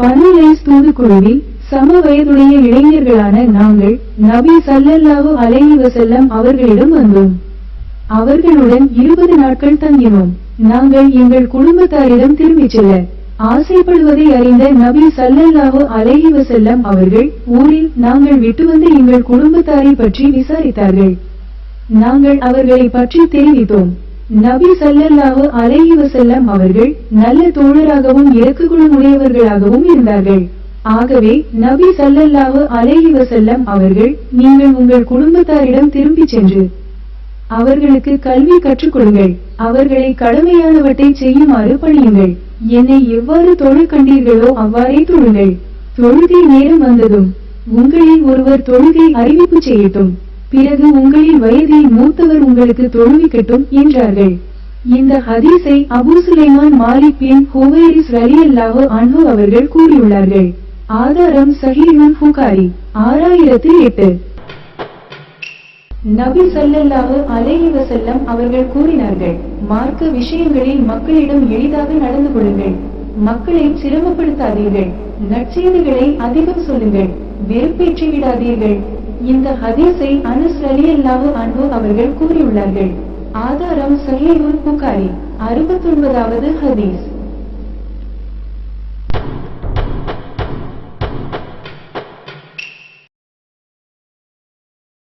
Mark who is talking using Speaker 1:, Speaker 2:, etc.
Speaker 1: பனுலேஸ் தூதுக்குழுவில் சம வயதுடைய இளைஞர்களான நாங்கள் நபி ஸல்லல்லாஹு அலைஹி செல்லம் அவர்களிடம் வந்தோம். அவர்களுடன் இருபது நாட்கள் தங்கினோம். நாங்கள் எங்கள் குடும்பத்தாரிடம் திரும்பிச் செல்ல ஆசைப்படுவதை அறிந்த நபி ஸல்லல்லாஹு அலைஹி செல்லம் அவர்கள் ஊரில் நாங்கள் விட்டு வந்த எங்கள் குடும்பத்தாரை பற்றி விசாரித்தார்கள். நாங்கள் அவர்களை பற்றி தெரிவித்தோம். நபி சல்லல்லாஹு அலைஹி வசல்லம் அவர்கள் நல்ல தோழராகவும் இறக்குகுணமுடையவர்களாகவும் இருந்தார்கள். ஆகவே நபி சல்லல்லாஹு அலைஹி வசல்லம் அவர்கள் நீங்கள் உங்கள் குடும்பத்தாரிடம் திரும்பி சென்று அவர்களுக்கு கல்வி கற்றுக் கொடுங்கள். அவர்களை கடமையானவற்றை செய்யுமாறு பணியுங்கள். என்னை எவ்வாறு தொழில் கண்டீர்களோ அவ்வாறே தொழுங்கள். தொழுகை நேரம் வந்ததும் உங்களில் ஒருவர் தொழுகை அறிவிப்பு செய்யட்டும். பிறகு உங்களின் வயதில் மூத்தவர் உங்களுக்கு தொழுவிக்கட்டும் என்றார்கள். இந்த ஹதீஸை அபு சுலைமான் மாலிக் பின் ஹுவைரிஸ் ரலியல்லாஹு அன்பு அவர்கள் கூறியுள்ளார்கள். ஆதாரம் சஹீமன் புகாரி ஆறாயிரத்து எட்டு. நபி சல்லல்லாஹு அலேஹி வசல்லம் அவர்கள் கூறினார்கள் மார்க்க விஷயங்களில் மக்களிடம் எளிதாக நடந்து கொள்ளுங்கள். மக்களை சிரமப்படுத்தாதீர்கள். நற்செய்திகளை அதிகம் சொல்லுங்கள். வெறுப்பேற்றி விடாதீர்கள் இந்த ஹதீஸை அனஸ் ரலியல்லாஹு அன்பு அவர்கள் கூறியுள்ளார்கள். ஆதாரம் சஹீஹுல் புகாரி அறுபத்தொன்பதாவது ஹதீஸ்.